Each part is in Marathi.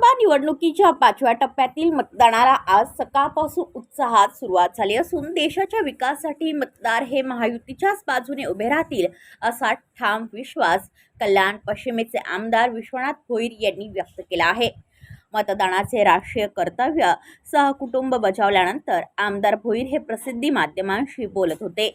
निवडणुकीच्या पाचव्या टप्प्यातील मतदानाला आज सकाळपासून उत्साहात सुरुवात झाली असून देशाच्या विकासासाठी मतदार हे महायुतीच्याच बाजूने उभे राहतील असा ठाम विश्वास कल्याण पश्चिमेचे आमदार विश्वनाथ भोईर यांनी व्यक्त केला आहे. मतदानाचे राष्ट्रीय कर्तव्य सहकुटुंब बजावल्यानंतर आमदार भोईर हे प्रसिद्धी माध्यमांशी बोलत होते.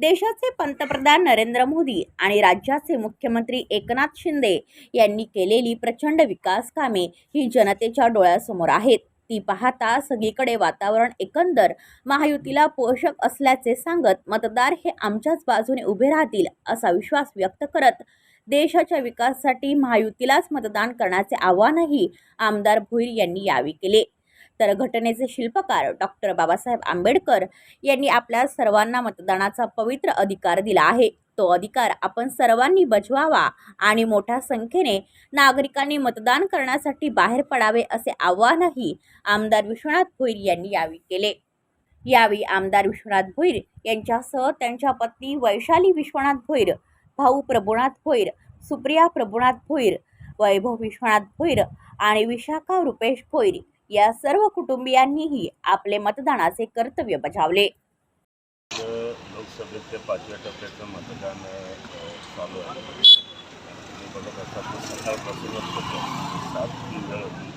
देशाचे पंतप्रधान नरेंद्र मोदी आणि राज्याचे मुख्यमंत्री एकनाथ शिंदे यांनी केलेली प्रचंड विकास कामे ही जनतेच्या डोळ्यासमोर आहेत. ती पाहता सगळीकडे वातावरण एकंदर महायुतीला पोषक असल्याचे सांगत मतदार हे आमच्याच बाजूने उभे राहतील असा विश्वास व्यक्त करत देशाच्या विकासासाठी महायुतीलाच मतदान करण्याचे आवाहनही आमदार भोईर यांनी यावेळी केले. तर घटनेचे शिल्पकार डॉक्टर बाबासाहेब आंबेडकर यांनी आपल्या सर्वांना मतदानाचा पवित्र अधिकार दिला आहे. तो अधिकार आपण सर्वांनी बजवावा आणि मोठ्या संख्येने नागरिकांनी मतदान करण्यासाठी बाहेर पडावे असे आवाहनही आमदार विश्वनाथ भोईर यांनी यावेळी केले. यावेळी आमदार विश्वनाथ भोईर यांच्यासह त्यांच्या पत्नी वैशाली विश्वनाथ भोईर भाऊ प्रभुनाथ भोईर सुप्रिया प्रभुनाथ भोईर वैभव विश्वनाथ भोईर आणि विशाखा रुपेश भोईर या सर्व कुटुंबियांनीही आपले मतदानाचे कर्तव्य बजावले. लोकसभेचे पाचव्या टप्प्याचं मतदान चालू आहे. तुम्ही बघत असाल तर सकाळपासूनच लोक सात वेळ होती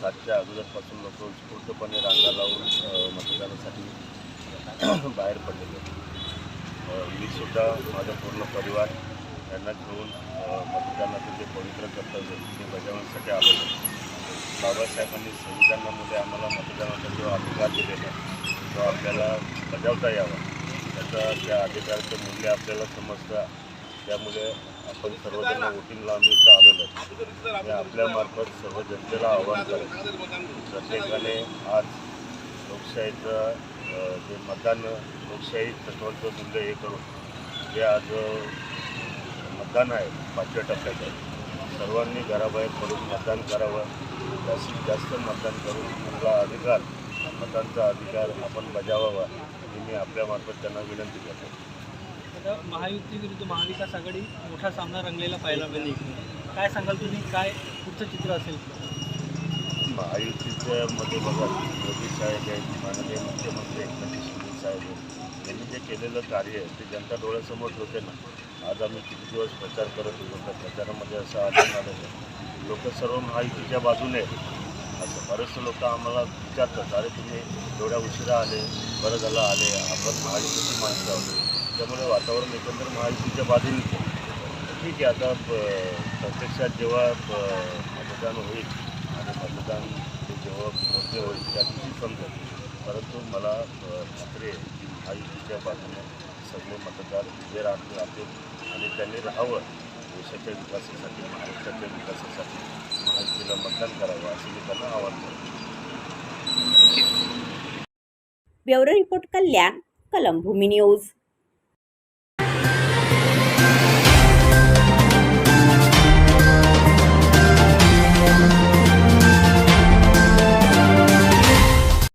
सातच्या अगोदरपासून लोक उत्स्फूर्तपणे रांगा लावून मतदानासाठी बाहेर पडलेले होते. अ, मी सुद्धा माझा पूर्ण परिवार यांना घेऊन मतदानाचं जे पवित्र कर्तव्य ते बजावण्यासाठी आलेलो बाबासाहेबांनी संविधानामध्ये आम्हाला मतदानाचा जो अधिकार दिलेला आहे तो आपल्याला बजावता यावा. त्याचा त्या अधिकाराचं मूल्य आपल्याला समजतं. त्यामुळे आपण सर्वजण वोटिंगला आम्ही इथं आलेलो आहे आपल्यामार्फत सर्व जनतेला आव्हान करेल प्रत्येकाने आज लोकशाहीचं जे मतदान लोकशाही तत्वांचं मूल्य हे करून जे आज मतदान आहे पाचव्या टप्प्याचं सर्वांनी घराबाहेर पडून मतदान करावं. जास्तीत जास्त मतदान करून आपला अधिकार मतदानचा अधिकार आपण बजावावा. ही मी आपल्यामार्फत त्यांना विनंती करतो. आता महायुती विरुद्ध महाविकास आघाडी मोठा सामना रंगलेला पाहायला मिळेल. काय सांगाल तुम्ही? काय पुढचं चित्र असेल? महायुतीच्या मध्ये बघा मोदी साहेब आहेत माननीय मुख्यमंत्री एकनाथ शिंदे साहेब आहेत. यांनी जे केलेलं कार्य आहे ते जनता डोळ्यासमोर होते ना. आज आम्ही किती दिवस प्रचार करत होतो त्या प्रचारामध्ये असं आढळून आलेलं लोक सर्व महायुतीच्या बाजूने असं बरेचसे लोक आम्हाला विचारतात अरे तुम्ही एवढ्या उशिरा आले बरं झालं आले आपण महायुतीची माणसं आहोत. त्यामुळे वातावरण एकंदर महायुतीच्या बाजूने ठीक आहे आता प- प्रत्यक्षात जेव्हा मतदान होईल आणि मतदान ते जेव्हा होईल त्या दिवशी समजेल. परंतु मला खात्री आहे की बाजूने सगळे मतदार उभे राहतील राहतील आणि त्यांनी राहावं. देशाच्या विकासासाठी महाराष्ट्राच्या विकासासाठी महायुतीला मतदान करावं असं मी त्यांना आवाहन करतो. Bureau report Kalyan Kalambhumi news.